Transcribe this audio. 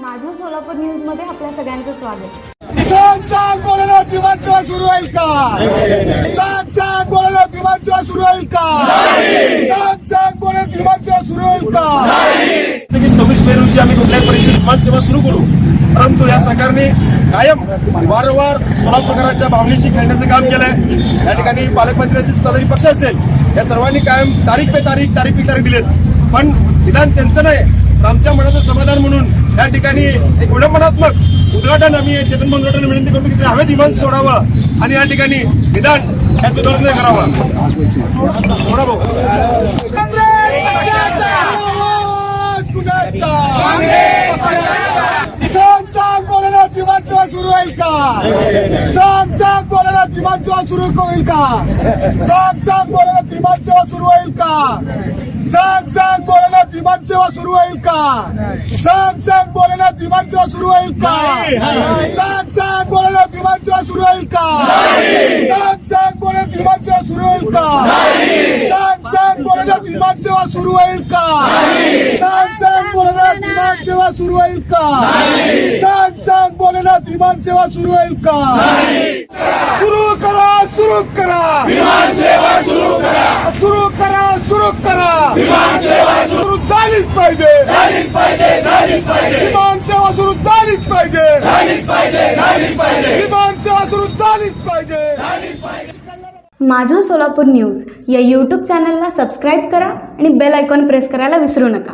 माझं सोलापूर न्यूजमध्ये आपल्या सगळ्यांचं स्वागत. सांग सांग बोलायला विमानसेवा सुरू होईल का? सांग सांग बोलायला विमानसेवा सुरू होईल का? सांग सांग बोलायला विमानसेवा सुरू होईल का? सव्वीस मे रोजी आम्ही कुठल्याही परिस्थितीत विमानसेवा सुरू करू. परंतु या सरकारने कायम वारंवार सोलापूरकरांच्या भावनेशी खेळण्याचं काम केलंय. या ठिकाणी पालकमंत्री असेल सत्ताधारी पक्ष असेल या सर्वांनी कायम तारीख पे तारीख तारीख पे तारीख दिलेत. पण विधान त्यांचं नाही तर आमच्या मनाचं समाधान म्हणून या ठिकाणी एक विडंबनात्मक उद्घाटन आम्ही चेतन मंगळवारांना विनंती करतो की ते हवेत विमान सोडावं आणि या ठिकाणी विधान या सुधारणा करावा. सोडा भाऊ आवाज कुणाचा? सांग सांग बोलायला विमानसेवा सुरू होईल का? सांग सांग बोलायला विमानसेवा सुरू होईल का? सांग सांग बोलायला विमानसेवा सुरू होईल का? सांग सांग बोलायला विमानसेवा सुरू होईल का? सांग सांग बोलायला विमानसेवा सुरू होईल का? सांग सांग बोलायला विमानसेवा सुरू होईल का? सांग सांग बोलायला विमानसेवा सुरू होईल का? सांग सांग बोलायला विमानसेवा सुरू होईल का? सांग सांग बोलायला विमानसेवा सुरू होईल का? विमानसेवा सुरू होईल का? सुरू करा सुरू करा. विमानसेवा सुरू करा. सुरू करा सुरू करा. विमानसेवा सुरू झालीच पाहिजे. झालीच पाहिजे झालीच पाहिजे. विमानसेवा सुरू झालीच पाहिजे. झालीच पाहिजे झालीच पाहिजे. विमानसेवा सुरू झालीच पाहिजे. झालीच पाहिजे. माझं सोलापूर न्यूज या यूट्यूब चॅनलला सबस्क्राईब करा आणि बेल आयकॉन प्रेस करायला विसरू नका.